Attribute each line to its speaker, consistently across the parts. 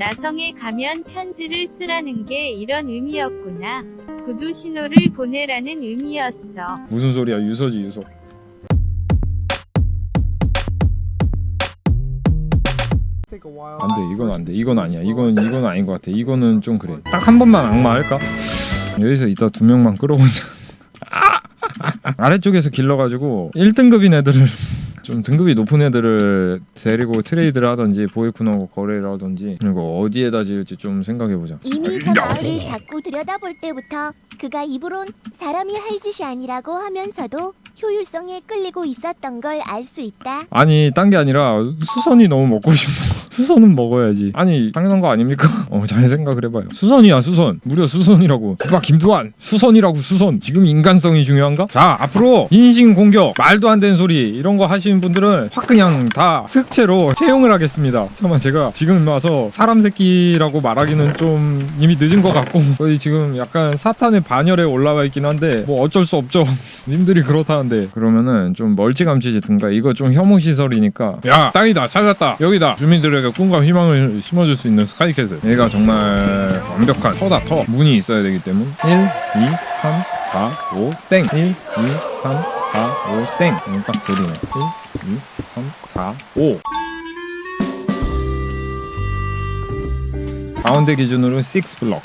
Speaker 1: 나성에 가면 편지를 쓰라는 게 이런 의미였구나. 구두 신호를 보내라는 의미였어.
Speaker 2: 무슨 소리야 유서지 유서. 안돼 이건 안돼. 이건 아니야. 이건 이건 아닌 것 같아. 이거는 좀 그래. 딱 한 번만 악마 할까? 여기서 이따 두 명만 끌어보자. 아래쪽에서 길러가지고 1등급인 애들을 좀 등급이 높은 애들을 데리고 트레이드를 하든지 보이쿠노 거래를 하든지 그리고 어디에다 지을지 좀 생각해보자.
Speaker 3: 이미 저 마을을 자꾸 들여다볼 때부터 그가 입으론 사람이 할 짓이 아니라고 하면서도 효율성에 끌리고 있었던 걸 알 수 있다.
Speaker 2: 아니 딴 게 아니라 수선이 너무 먹고 싶어 수선은 먹어야지. 아니 당연한 거 아닙니까? 어 잘 생각을 해봐요. 수선이야 수선. 무려 수선이라고. 누가 김두한. 수선이라고 수선. 지금 인간성이 중요한가? 자 앞으로 인신 공격. 말도 안 되는 소리. 이런 거 하시는 분들은 확 그냥 다 특채로 채용을 하겠습니다. 잠깐만 제가 지금 와서 사람 새끼라고 말하기는 좀 이미 늦은 것 같고. 저희 지금 약간 사탄의 반열에 올라와 있긴 한데 뭐 어쩔 수 없죠. 님들이 그렇다는데. 그러면은 좀 멀찌감치든가. 이거 좀 혐오 시설이니까. 야 땅이다 찾았다. 여기다. 주민들에게 꿈과 희망을 심어줄 수 있는 스카이캐슬. 얘가 정말 완벽한 터다 터. 문이 있어야 되기 때문에 1 2 3 4 5땡. 1 2 3 4 5땡. 이건 딱 되리네. 1 2 3 4 5 가운데 기준으로 6 블럭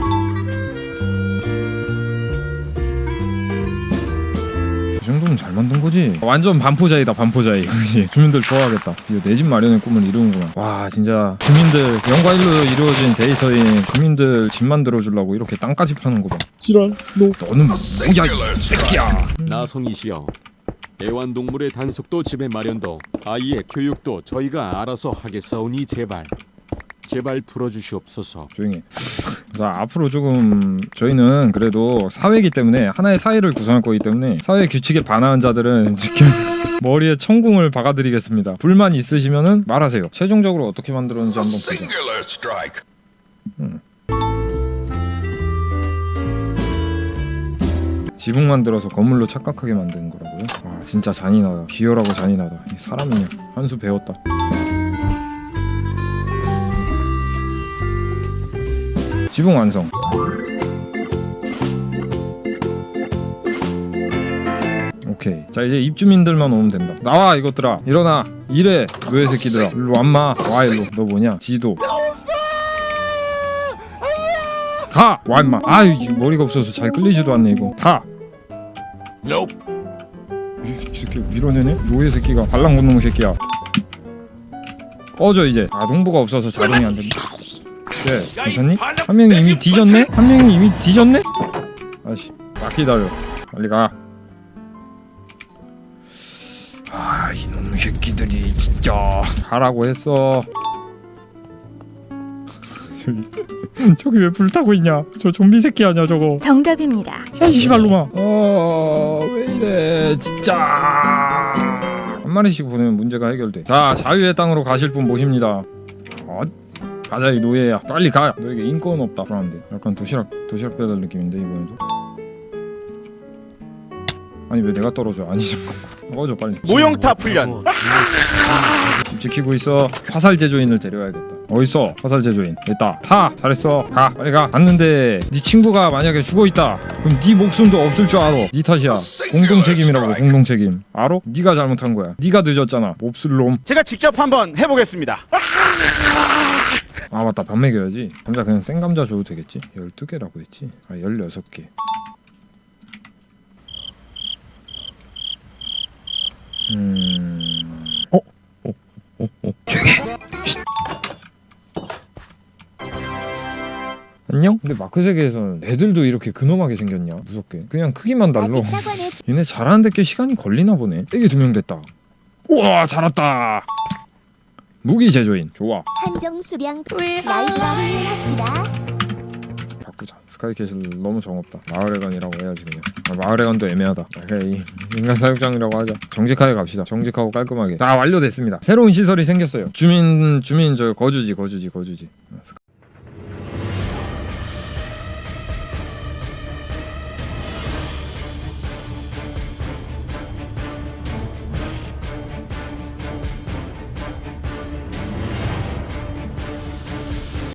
Speaker 2: 이 정도면 잘 만든 거지. 완전 반포자이다 반포자이. 그지? 주민들 좋아하겠다. 드디어 내 집 마련의 꿈을 이루는구나. 와 진짜. 주민들 영과 일로 이루어진 데이터인 주민들 집 만들어 주려고 이렇게 땅까지 파는 거 봐. 지랄 너. 너는 뭐야 이 새끼야.
Speaker 4: 나성이시여 애완동물의 단속도 집에 마련도 아이의 교육도 저희가 알아서 하겠사오니 제발. 제발 풀어주시옵소서.
Speaker 2: 조용히 해. 자 앞으로 조금 저희는 그래도 사회이기 때문에 하나의 사회를 구성할 거기 때문에 사회 규칙에 반하는 자들은 지금 머리에 천궁을 박아드리겠습니다. 불만 있으시면은 말하세요. 최종적으로 어떻게 만들었는지 한번 보자
Speaker 5: strike.
Speaker 2: 지붕 만들어서 건물로 착각하게 만드는 거라고요? 와 진짜 잔인하다. 비열하고 잔인하다. 이 사람이냐 한수 배웠다 지붕 완성. 오케이. 자 이제 입주민들만 오면 된다. 나와 이것들아. 일어나. 이래 노예 새끼들아? 일로 완마. 와 일로. 너 뭐냐? 지도. 가! 와 임마. 아유 이 머리가 없어서 잘 끌리지도 않네 이거. 가!
Speaker 5: Nope.
Speaker 2: 이 새끼 밀어내네? 노예 새끼가. 발랑군 놈 새끼야. 꺼져 이제. 아 동부가 없어서 자동이 안 된다 네 괜찮니? 한 명이 이미 뒤졌네? 한 명이 이미 뒤졌네? 아씨 딱 기다려 빨리 가 아, 이놈 새끼들이 진짜 하라고 했어. 저기 저기 왜 불타고 있냐? 저 좀비 새끼 아니야 저거?
Speaker 3: 정답입니다.
Speaker 2: 야, 이 씨발로마. 어, 왜 이래, 진짜. 한 마리씩 보내면 문제가 해결돼. 자, 자유의 땅으로 가실 분 모십니다. 어, 가자 이 노예야. 빨리 가. 너에게 인권 없다. 불안한데. 약간 도시락 도시락 배달 느낌인데 이번에도. 아니 왜 내가 떨어져? 아니 잠깐. 꺼져 빨리.
Speaker 6: 모형타 훈련
Speaker 2: 집 지키고 있어. 화살 제조인을 데려와야겠다. 어딨어? 화살 제조인. 됐다. 타. 잘했어. 가. 빨리 가. 갔는데 네 친구가 만약에 죽어 있다. 그럼 네 목숨도 없을 줄 알아. 네 탓이야. 공동 책임이라고. 공동 책임. 알아? 네가 잘못한 거야. 네가 늦었잖아. 몹쓸 놈.
Speaker 6: 제가 직접 한번 해보겠습니다
Speaker 2: 아 맞다. 밥 먹여야지. 감자 그냥 생 감자 줘도 되겠지? 12개라고 했지. 아 16개. 음. 어? 어? 어? 어? 조용히. 안녕? 근데 마크 세계에서는 애들도 이렇게 근엄하게 생겼냐? 무섭게. 그냥 크기만
Speaker 3: 사관에
Speaker 2: 얘네 잘하는데 꽤 시간이 걸리나 보네. 애기 두 명 됐다. 우와 잘했다. 무기 제조인 좋아.
Speaker 3: 한정 수량 나이가 합시다.
Speaker 2: 바꾸자. 스카이캐슬 너무 정없다. 마을회관이라고 해야지 그냥. 아, 마을회관도 애매하다. 아, 그냥 이 인간 사육장이라고 하자. 정직하게 갑시다. 정직하고 깔끔하게. 다 완료됐습니다. 새로운 시설이 생겼어요. 주민 주민 저 거주지 거주지 거주지.